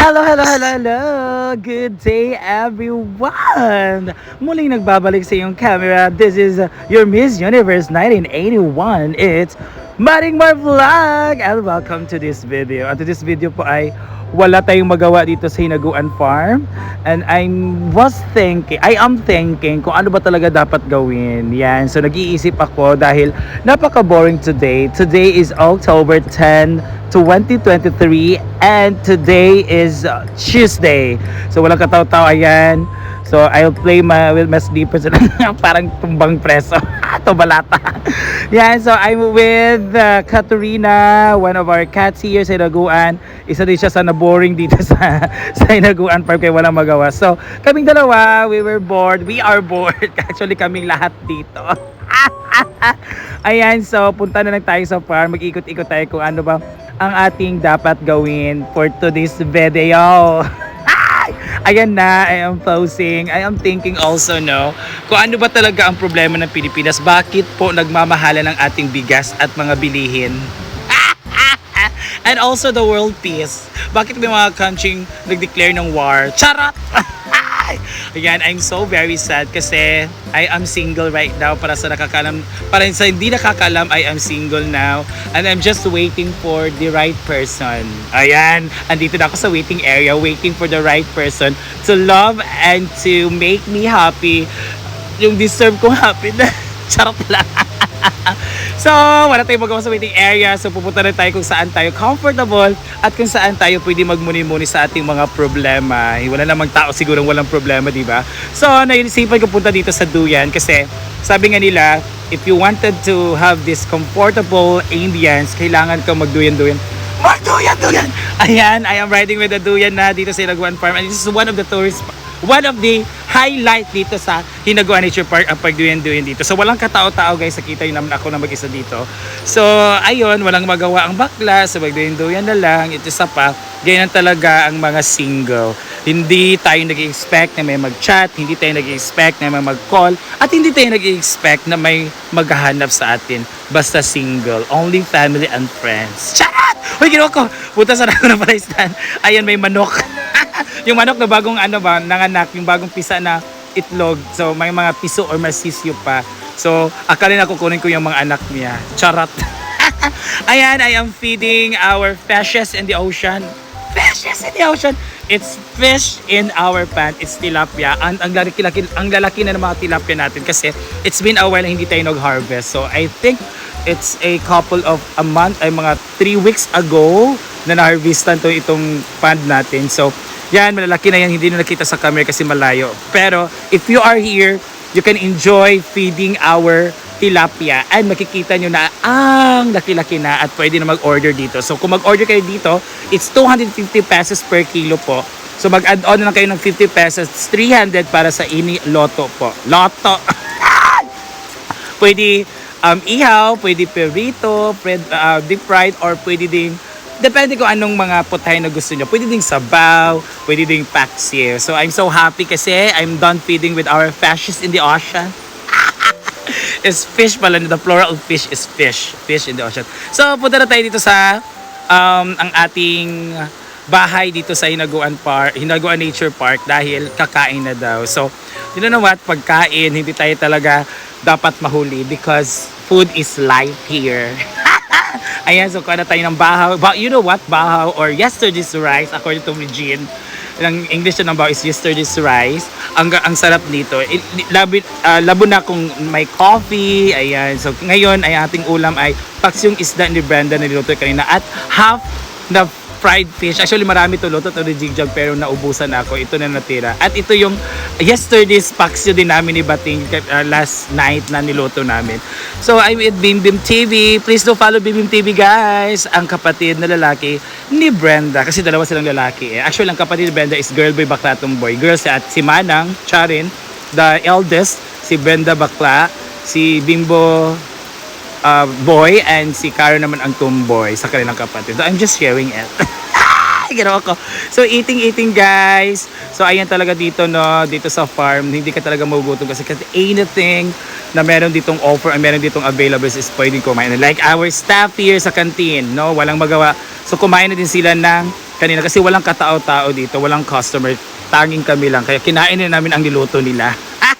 Hello, hello, hello, hello! Good day, everyone! Muling nagbabalik sa iyong camera. This is your Miss Universe 1981. It's Maring Mar Vlog! And welcome to this video. At this video po ay wala tayong magawa dito sa Hinaguan Farm. And I was thinking, I am thinking kung ano ba talaga dapat gawin. Yan. So nag-iisip ako dahil napaka-boring today. Today is October 10, 2023 and today is Tuesday. So walang kataw-taw ayan. So I'll play my with my sleepers parang tumbang preso. Tubalata. Yan, so I'm with uh, Katerina, one of our cats here sa Inaguan. Isa din siya sa na-boring dito sa sa Inaguan Park kaya walang magawa. So kaming dalawa, we were bored. We are bored. Actually kaming lahat dito. Ayan, so punta na lang tayo sa farm. Mag-ikot-ikot tayo kung ano ba ang ating dapat gawin for today's video. Ayan na, I am posing. I am thinking also, no, kung ano ba talaga ang problema ng Pilipinas. Bakit po nagmamahala ng ating bigas at mga bilihin? And also the world peace. Bakit may mga country nag-declare ng war? Charot! Ayan, I'm so very sad kasi I am single right now para sa nakakalam, para sa hindi nakakalam, I am single now and I'm just waiting for the right person. Ayan, andito na ako sa waiting area, waiting for the right person to love and to make me happy. Yung deserve kong happiness. Charot lang. so, wala tayong magawa sa waiting area. So, pupunta na tayo kung saan tayo comfortable at kung saan tayo pwede magmuni-muni sa ating mga problema. Eh, Wala namang tao siguro walang problema, di ba? So, naisipan ko punta dito sa Duyan kasi sabi nga nila, if you wanted to have this comfortable ambience, kailangan ka magduyan-duyan. Magduyan-duyan! Ayan, I am riding with the Duyan na dito sa Ilaguan Farm and this is one of the tourist one of the highlight dito sa Hinaguan Nature Park ang pagduyan-duyan dito. So walang katao-tao guys, nakita yun naman ako na mag-isa dito. So ayun, walang magawa ang bakla, so magduyan-duyan na lang, ito sa pa. Ganyan talaga ang mga single. Hindi tayo nag expect na may mag-chat, hindi tayo nag expect na may mag-call, at hindi tayo nag expect na may maghahanap sa atin. Basta single, only family and friends. Chat! Uy, ginawa ko! Punta sa ako ng palaistan. Ayan, may manok. yung manok na bagong ano ba, nanganak, yung bagong pisa na itlog. So, may mga piso or masisyo pa. So, akalin ako kunin ko yung mga anak niya. Charot. Ayan, I am feeding our fishes in the ocean. Fishes in the ocean. It's fish in our pan. It's tilapia. Ang, ang, lalaki, ang lalaki na ng mga tilapia natin kasi it's been a while na hindi tayo nag-harvest. So, I think it's a couple of a month, ay mga 3 weeks ago na na-harvestan to itong pond natin. So, yan, malalaki na yan. Hindi na nakita sa camera kasi malayo. Pero, if you are here, you can enjoy feeding our tilapia and makikita nyo na ang laki-laki na at pwede na mag-order dito. So kung mag-order kayo dito, it's 250 pesos per kilo po. So mag-add-on na lang kayo ng 50 pesos, 300 para sa ini loto po. Loto! pwede um, ihaw, pwede perito, pwede, uh, deep fried, or pwede ding Depende kung anong mga putay na gusto nyo. Pwede ding sabaw, pwede ding paksiw. So I'm so happy kasi I'm done feeding with our fishes in the ocean. is fish pala. The plural of fish is fish. Fish in the ocean. So punta na tayo dito sa um, ang ating bahay dito sa Hinaguan Park, Hinaguan Nature Park dahil kakain na daw. So, you know what? Pagkain, hindi tayo talaga dapat mahuli because food is life here. Ayan, so kuha na tayo ng bahaw. Ba, you know what? Bahaw or yesterday's rice according to Regine. Ang English na ng bahaw is yesterday's rice. Ang, ang sarap nito. Il, labi, ah, labo na kung may coffee. Ayan. So ngayon ay ating ulam ay paksiyung isda ni Brenda na niluto kanina at half na fried fish. Actually, marami to luto to ni Jigjag pero naubusan ako. Ito na natira. At ito yung yesterday's paksyo din namin ni Bating uh, last night na niluto namin. So, I'm with Bim Bim TV. Please do follow Bim Bim TV, guys. Ang kapatid na lalaki ni Brenda. Kasi dalawa silang lalaki. Eh. Actually, ang kapatid ni Brenda is girl boy, bakla boy. Girl si, at si Manang, Charin, the eldest, si Brenda Bakla, si Bimbo uh, boy and si Caro naman ang tomboy sa kanilang kapatid. So, I'm just sharing it. Ginawa ko. So, eating, eating, guys. So, ayan talaga dito, no? Dito sa farm. Hindi ka talaga magugutom kasi kasi anything na meron ditong offer and meron ditong available is pwedeng kumain. Like our staff here sa canteen, no? Walang magawa. So, kumain na din sila ng kanina kasi walang katao-tao dito, walang customer, tanging kami lang. Kaya kinain na namin ang niluto nila.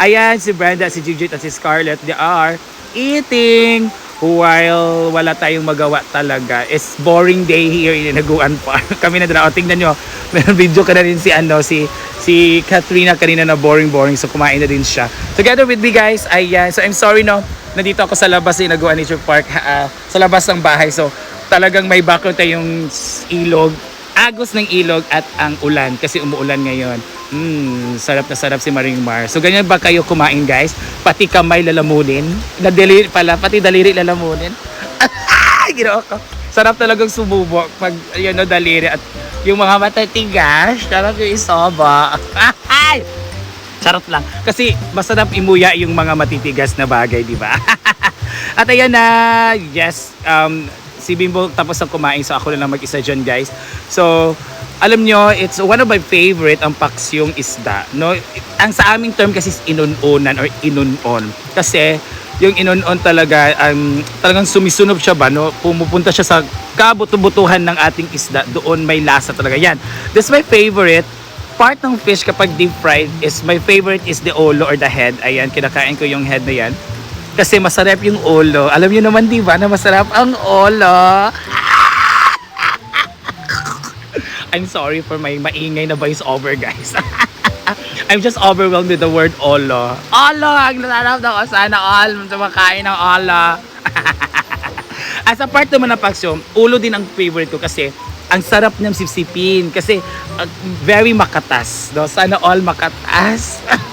Ayan, si Brenda, si Gigi at si Scarlett, they are eating while wala tayong magawa talaga. It's boring day here in Inaguan Park. Kami na dala. O, tingnan nyo. Meron video ka na rin si, ano, si, si Katrina kanina na boring-boring. So, kumain na din siya. Together with me, guys. Ayan. So, I'm sorry, no. Nandito ako sa labas sa Inaguan Nature Park. ah, sa labas ng bahay. So, talagang may background tayong ilog. Agos ng ilog at ang ulan. Kasi umuulan ngayon. Mm, sarap na sarap si Maring Mar. So ganyan ba kayo kumain guys? Pati kamay lalamunin. Na daliri pala, pati daliri lalamunin. Ginawa ko. Sarap talagang sumubok pag yun no, daliri at yung mga matatigas, sarap yung isoba. Charot lang. Kasi masarap imuya yung mga matitigas na bagay, di ba? At ayan na, yes, um, si Bimbo tapos na kumain so ako na lang mag-isa dyan guys. So, alam nyo, it's one of my favorite ang paksyong isda. No? Ang sa aming term kasi is inununan or inunon. Kasi yung inunon talaga, um, talagang sumisunob siya ba, no? Pumupunta siya sa kabuto-butuhan ng ating isda. Doon may lasa talaga. Yan. This is my favorite part ng fish kapag deep fried is my favorite is the olo or the head. Ayan, kinakain ko yung head na yan. Kasi masarap yung olo. Alam niyo naman, di ba, na masarap ang olo. I'm sorry for my maingay na voice over, guys. I'm just overwhelmed with the word olo. Olo! Ang nasarap na ko sana all makain ng olo. As a part naman ng paksyo, ulo din ang favorite ko kasi ang sarap niyang sipsipin kasi uh, very makatas. No? Sana all makatas.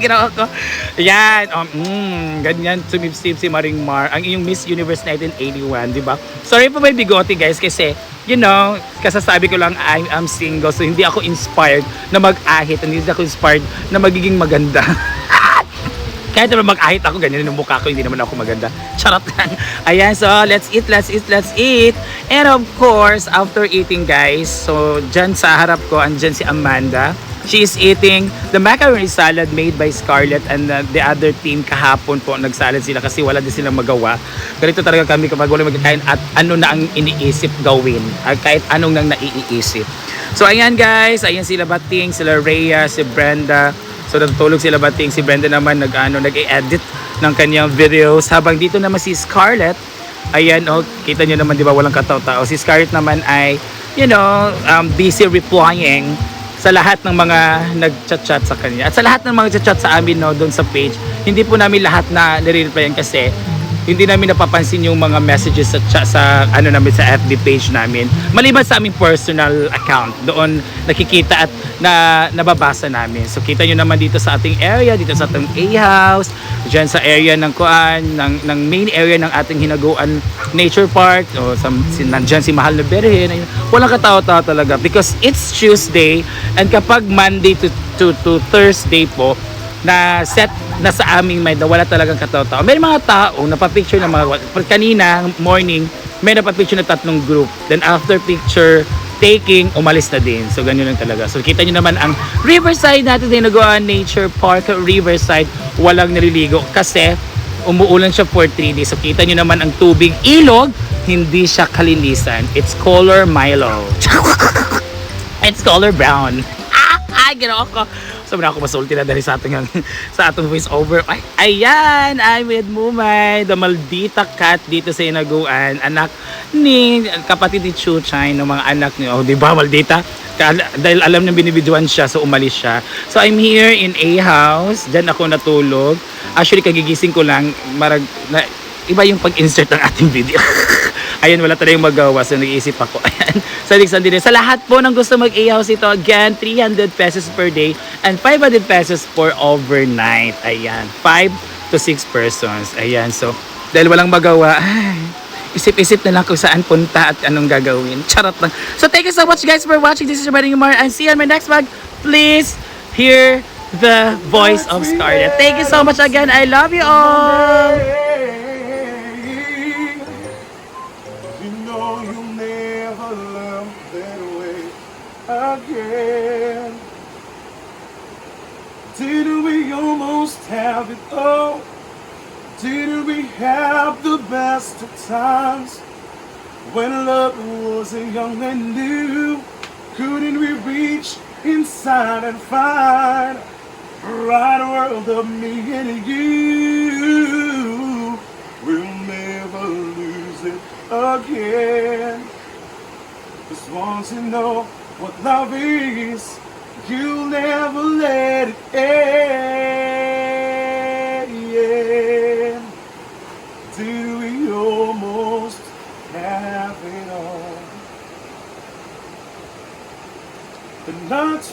Ginawa ko. Yan. Um, mm, ganyan sumipsip si Maring Mar. Ang iyong Miss Universe 1981, di ba? Sorry po may bigote guys kasi, you know, kasasabi ko lang I am single so hindi ako inspired na mag-ahit. Hindi ako inspired na magiging maganda. Kahit naman mag-ahit ako, ganyan yung mukha ko, hindi naman ako maganda. Charot lang. Ayan, so let's eat, let's eat, let's eat. And of course, after eating guys, so dyan sa harap ko, andyan si Amanda. She is eating the macaroni salad made by Scarlett and uh, the other team kahapon po nagsalad sila kasi wala din silang magawa. Ganito talaga kami kapag wala magkain at ano na ang iniisip gawin. At kahit anong nang naiisip. So ayan guys, ayan sila Bating, sila Rhea, si Brenda, So natutulog sila bating si Brenda naman nag ano nag-edit ng kanyang videos habang dito naman si Scarlett ayan oh kita niyo naman di ba walang katao-tao si Scarlett naman ay you know um, busy replying sa lahat ng mga nag-chat-chat sa kanya. At sa lahat ng mga chat-chat sa amin no doon sa page hindi po namin lahat na nire-replyan kasi hindi namin napapansin yung mga messages sa, chat, sa ano namin sa FB page namin. Maliban sa aming personal account doon nakikita at na nababasa namin. So kita nyo naman dito sa ating area dito sa ating A-house dyan sa area ng kuan ng, ng main area ng ating hinaguan nature park. O sa, si, nandyan si Mahal na Berhen. Walang katao-tao talaga because it's Tuesday and kapag Monday to, to, to Thursday po na set na sa aming mind na wala talagang katao-tao. May mga tao na pa-picture ng mga kanina morning may napapicture na tatlong group. Then after picture taking, umalis na din. So ganyan lang talaga. So kita nyo naman ang Riverside natin din nagawa Nature Park Riverside. Walang naliligo kasi umuulan siya for 3 days. So kita nyo naman ang tubig ilog, hindi siya kalinisan. It's color Milo. It's color brown. Ah, ay, ginawa ko. Sabi na ako masulti na dahil sa ating sa atong voice over. Ay, ayan, I'm with Mumay, the maldita cat dito sa Inaguan. Anak ni kapatid ni Chuchay ng mga anak niyo. Oh, di ba maldita? Dahil alam niya binibidyoan siya, so umalis siya. So I'm here in a house. Diyan ako natulog. Actually, kagigising ko lang. Marag, na, iba yung pag-insert ng ating video. Ayan, wala tayong magawa. So, nag-iisip ako. Ayan. Sa Alexandria. Sa lahat po ng gusto mag-a-house ito, again, 300 pesos per day and 500 pesos for overnight. Ayan. 5 to 6 persons. Ayan. So, dahil walang magawa, ay, isip-isip na lang kung saan punta at anong gagawin. Charot lang. So, thank you so much guys for watching. This is your buddy Mar and see you on my next vlog. Please hear the voice of Scarlett. Thank you so much again. I love you all. Have it all? Didn't we have the best of times? When love was young and new, couldn't we reach inside and find right world of me and you? We'll never lose it again. Just once you know what love is, you'll never let it end.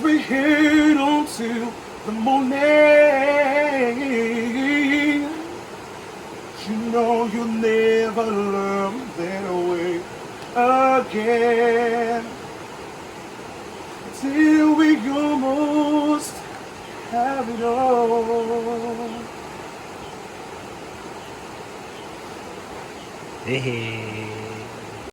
We hid until the morning. You know you'll never love that way again. Till we almost have it all. Hehe.